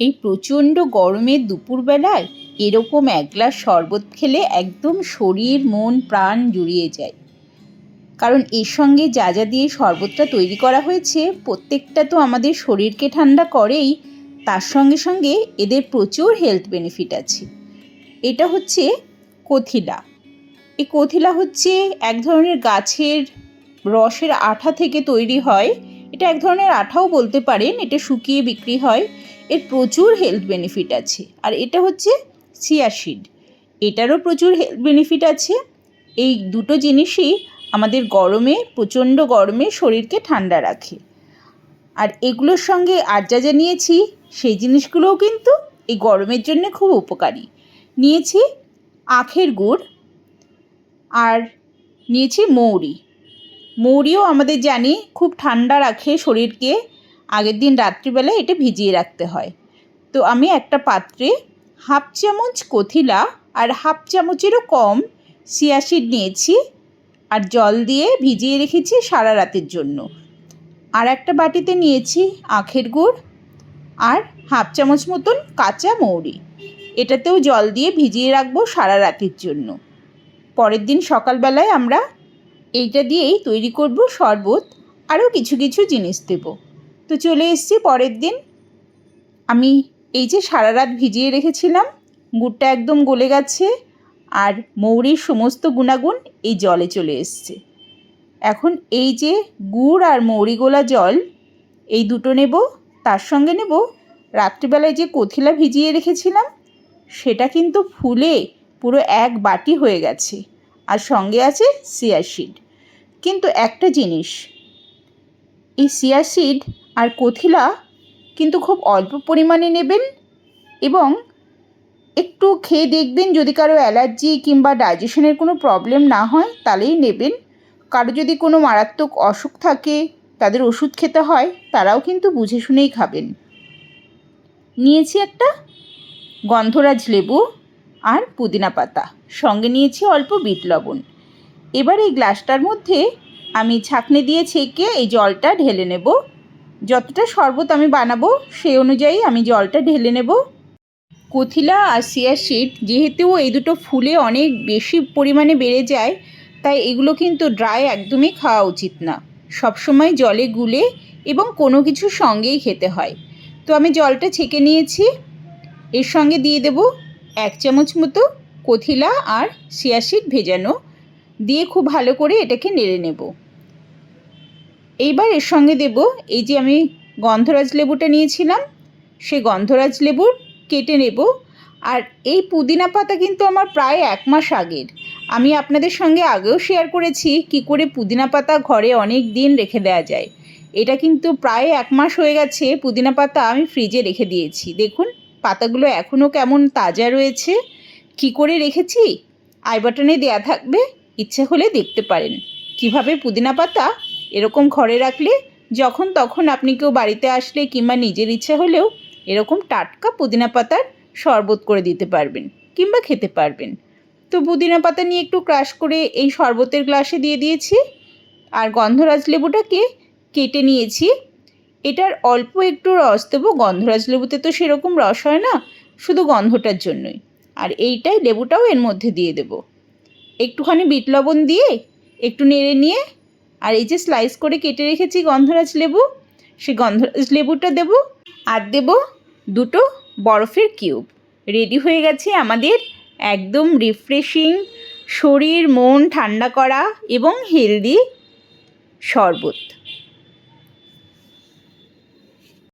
এই প্রচণ্ড গরমের দুপুরবেলায় এরকম এক গ্লাস শরবত খেলে একদম শরীর, মন, প্রাণ জুড়িয়ে যায়। কারণ এর সঙ্গে যা যা দিয়ে শরবতটা তৈরি করা হয়েছে, প্রত্যেকটা তো আমাদের শরীরকে ঠান্ডা করেই, তার সঙ্গে সঙ্গে এদের প্রচুর হেলথ বেনিফিট আছে। এটা হচ্ছে কথিলা। এই কথিলা হচ্ছে এক ধরনের গাছের রসের আঠা থেকে তৈরি হয়। এটা এক ধরনের আঠাও বলতে পারেন, এটা শুকিয়ে বিক্রি হয়। এর প্রচুর হেলথ বেনিফিট আছে। আর এটা হচ্ছে সিয়াশিড এটারও প্রচুর হেলথ বেনিফিট আছে। এই দুটো জিনিসই আমাদের গরমে, প্রচণ্ড গরমে শরীরকে ঠান্ডা রাখে। আর এগুলোর সঙ্গে আর যা যা নিয়েছি সেই জিনিসগুলোও কিন্তু এই গরমের জন্য খুব উপকারী। নিয়েছি আখের গুড় আর নিয়েছি মৌরি। মৌরিও আমাদের জানি খুব ঠান্ডা রাখে শরীরকে। আগের দিন রাত্রিবেলায় এটা ভিজিয়ে রাখতে হয়। তো আমি একটা পাত্রে হাফ চামচ কথিলা আর হাফ চামচেরও কম সিয়াসিড নিয়েছি আর জল দিয়ে ভিজিয়ে রেখেছি সারা রাতের জন্য। আর একটা বাটিতে নিয়েছি আখের গুড় আর হাফ চামচ মতন কাঁচা মৌরি। এটাতেও জল দিয়ে ভিজিয়ে রাখব সারা রাতের জন্য। পরের দিন সকালবেলায় আমরা এইটা দিয়েই তৈরি করব শরবত। আরও কিছু কিছু জিনিস দেব। তো চলে এসেছি পরের দিন। আমি এই যে সারা রাত ভিজিয়ে রেখেছিলাম, গুড়টা একদম গলে গেছে আর মৌরির সমস্ত গুণাগুণ এই জলে চলে এসছে। এখন এই যে গুড় আর মৌরি গোলা জল, এই দুটো নেব, তার সঙ্গে নেব রাত্রিবেলায় যে কথিলা ভিজিয়ে রেখেছিলাম, সেটা কিন্তু ফুলে পুরো এক বাটি হয়ে গেছে আর সঙ্গে আছে সিয়াসিড কিন্তু একটা জিনিস, এই সিয়াসিড আর কথিলা কিন্তু খুব অল্প পরিমাণে নেবেন এবং একটু খেয়ে দেখবেন যদি কারও অ্যালার্জি কিংবা ডাইজেশনের কোনো প্রবলেম না হয় তাহলেই নেবেন। কারও যদি কোনো মারাত্মক অসুখ থাকে, তাদের ওষুধ খেতে হয়, তারাও কিন্তু বুঝে শুনেই খাবেন। নিয়েছি একটা গন্ধরাজ লেবু আর পুদিনা পাতা। সঙ্গে নিয়েছি অল্প বিট লবণ। এবার এই গ্লাসটার মধ্যে আমি ছাঁকনি দিয়ে ছেঁকে এই জলটা ঢেলে নেব। যতটা শরবত আমি বানাবো সেই অনুযায়ী আমি জলটা ঢেলে নেব। কথিলা আর সিয়াশিট যেহেতু এই দুটো ফুলে অনেক বেশি পরিমাণে বেড়ে যায়, তাই এগুলো কিন্তু ড্রাই একদমই খাওয়া উচিত না। সবসময় জলে গুলে এবং কোনো কিছুর সঙ্গেই খেতে হয়। তো আমি জলটা ছেঁকে নিয়েছি। এর সঙ্গে দিয়ে দেব এক চামচ মতো কথিলা আর সিয়াশিট ভেজানো। দিয়ে খুব ভালো করে এটাকে নেড়ে নেব। এইবার এর সঙ্গে দেব এই যে আমি গন্ধরাজ লেবুটা নিয়েছিলাম, সেই গন্ধরাজ লেবুর কেটে নেব। আর এই পুদিনা পাতা কিন্তু আমার প্রায় এক মাস আগের। আমি আপনাদের সঙ্গে আগেও শেয়ার করেছি কি করে পুদিনা পাতা ঘরে অনেক দিন রেখে দেওয়া যায়। এটা কিন্তু প্রায় এক মাস হয়ে গেছে পুদিনা পাতা আমি ফ্রিজে রেখে দিয়েছি। দেখুন, পাতাগুলো এখনও কেমন তাজা রয়েছে। কি করে রেখেছি? আই বাটনে দেয়া থাকবে, ইচ্ছে হলে দেখতে পারেন। কীভাবে পুদিনা পাতা এরকম ঘরে রাখলে, যখন তখন আপনি কেউ বাড়িতে আসলে কিংবা নিজের ইচ্ছে হলেও এরকম টাটকা পুদিনা পাতার শরবত করে দিতে পারবেন কিংবা খেতে পারবেন। তো পুদিনা পাতা নিয়ে একটু ক্রাশ করে এই শরবতের গ্লাসে দিয়ে দিয়েছি। আর গন্ধরাজ লেবুটাকে কেটে নিয়েছি। এটার অল্প একটু রস দেবো। গন্ধরাজ লেবুতে তো সেরকম রস হয় না, শুধু গন্ধটার জন্যই। আর এইটাই লেবুটাও এর মধ্যে দিয়ে দেব। একটুখানি বিট লবণ দিয়ে একটু নেড়ে নিয়ে আর এই যে স্লাইস করে কেটে রেখেছি গন্ধরাজ লেবু সে গন্ধরাজ লেবুটা দেব আর দেব দুটো বরফের কিউব রেডি হয়ে গেছে আমাদের একদম রিফ্রেশিং শরীর, মন ঠান্ডা করা এবং হেলদি শরবত।